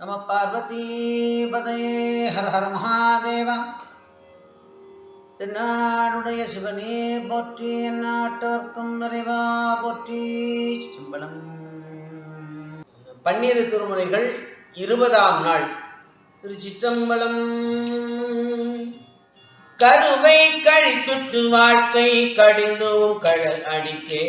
நம பார்வதீபதையே ஹர ஹர மகாதேவா. தென்னாடுடைய சிவனே போற்றி நாட்டோர்க்கும் நிறைவா போற்றி. சிம்பளம். பன்னிரு திருமுறைகள் இருபதாம் நாள். திரு சித்தம்பலம் கருவை கழித்துட்டு வாழ்க்கை கடிந்தும் கடல் அடிக்கே.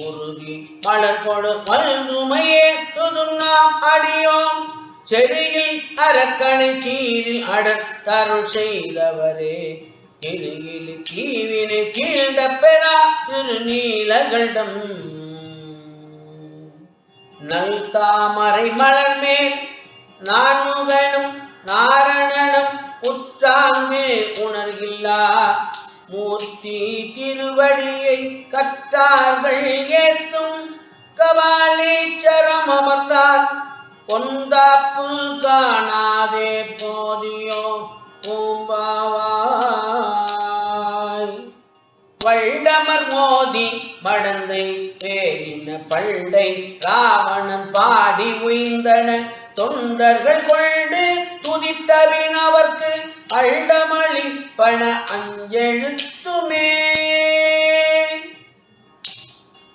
உருகி மலர் கொடு மருதுமையே துதும் நாம் அடியோம். செடியில் அரக்கணை சீரில் அடத்தருள் செய்தவரே. கிளிகிளி தீவினை கீழ்ந்த பெறா திருநீலகண்டம். நல் தாமரை மலர் மேல் நான்முகனும் நாரணனும் உற்றாங்கே உணர்கில்லா. மூர்த்தி திருவடியை கற்றார்கள் ஏத்தும் கபாலீச்சரம் அமர்ந்தார். பொந்தாப்பு காணாதே போதியோ பூம்பாவாய். வள்ளமர் மோதி மடந்தை பேரின பள்ளை ராவணன் பாடி உய்ந்தன தொண்டர்கள் கொண்டு துதித்தவின் அவர்க்கு அள்ளமளிப்பன அஞ்செழுத்துமே.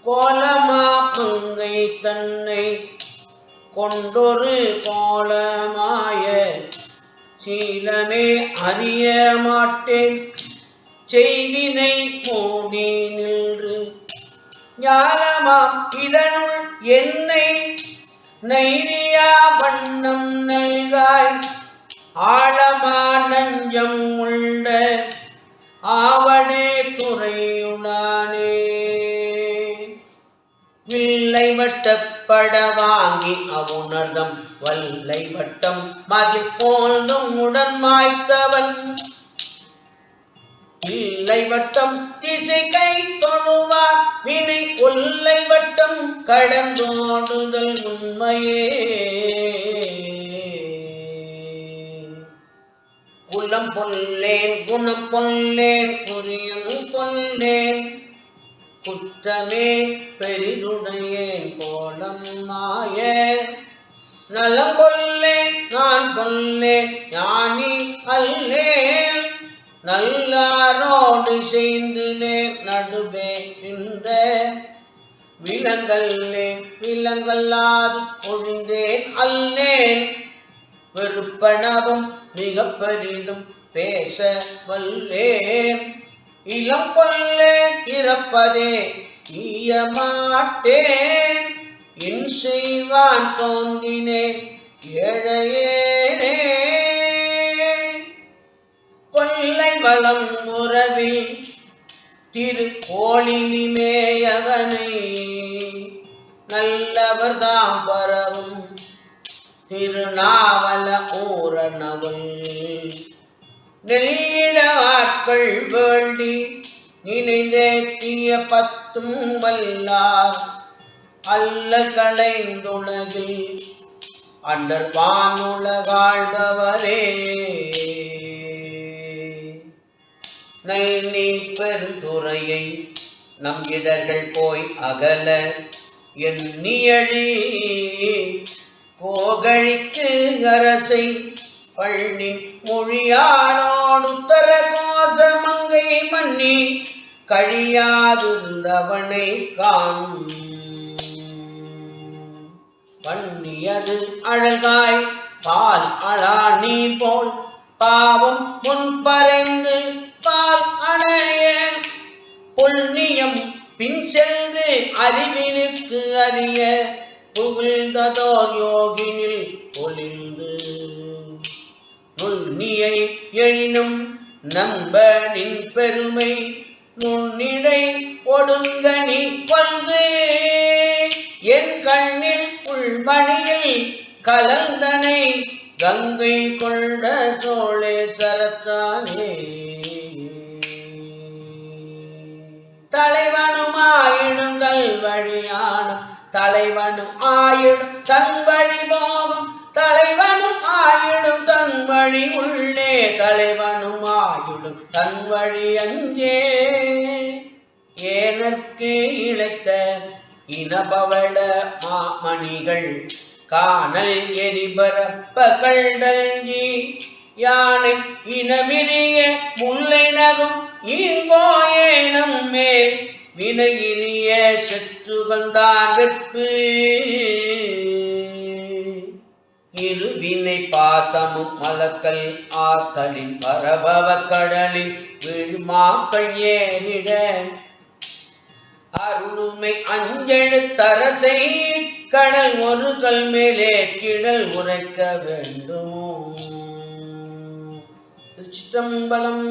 கோலமா புங்கை தன்னை கொண்டொரு கோலமாய சீலமே அறிய மாட்டேன். செய்வினை மூடி நின்று ஞானமாம் இதனுள் என்னை நைரியா வண்ணம் நல்காய். ஆழமா நஞ்சம் உள்ள வில்லை வட்டப்பட வாங்கி அவுணர்தம். வல்லை வட்டம் மதி போல்தும் உடன் மாய்த்தவன். இல்லை வட்டம் திசை கை தொழுவார் வினை கொல்லை வட்டம் கடந்தோடுதல் உண்மையே. குலம் பொல்லேன் குணம் பொல்லேன் புரியும் பொல்லேன். குற்றமே பெரிதுடையேன் கோலம் மாய நலம் கொல்லே நான் கொல்லேன் ஞானி அல்லேன் நல்லாரோடு சேர்ந்து நேர் நடுவே நின்ற. விலங்கல்லே விலங்கல்லாது ஒழிந்தேன் அல்லேன் வெறுப்பனவும் மிக பெரிதும் பேச வல்லேன் இளம் கொல்லே இறப்பதே ஈயமாட்டேன் என் செய்வான் தோன்றினேன் ஏழையேனே. கொல்லை வளம் உறவில் திரு கோளினிமேயவனை நல்லவர் தாம் பரவும் திருநாவல ஊரணவள். நெல்லிட ஆட்கள் வேண்டி நினைந்தேத்திய பத்தும் வல்லார் அல்ல களைந்துலகில் அண்டர் வானுலகாழ்பவரே நைநீ பெருந்துறையை நம் இதர்கள் போய் அகல என் நியழி கோகழிக்கு அரசை பள்ளின் மொழியானோடுத்தர கோசமங்கை மன்னி கழியாதுந்தவனை காணும். பண்ணியது அழகாய் பால் அழா நீ போல் பாவம் முன்பறைந்து பால் அணைய. புண்ணியம் பின் சென்று அறிவினுக்கு அறிய புகழ்ந்ததோ யோகினில் பொலிந்து. நுண்ணியை எழினும் நம்ப நின் பெருமை நுண்ணிடை ஒடுங்கனி கொள்கு என் கண்ணில் உள்மணியில் கலந்தனை கங்கை கொண்ட சோழே சரத்தானே. தலைவனும் ஆயினும் கல்வழியானும் தலைவனும் ஆயினும் தன் வழி போகும் தலைவனும் ஆயினும் வழி உள்ளே தலைவனுமாயுடும் தன் வழி அஞ்சே ஏனற்கே இழைத்த இனபவள மாமணிகள் காணல் எரிபரப்ப கண்டல்ஜி யானை இனமினிய முல்லை நகும் ஏனம் மேல் வினையினிய செத்துகந்தான் வெப்பு இருவினை பாசமும் மலக்கல் ஆத்தலின் பரபவ கடலில் விழுமாக்கள் ஏறிட. அருளுமை அஞ்செழுத்தரசை கடல் ஒரு கல் மேலே கிடல் உரைக்க வேண்டும்? சித்தம்பலம்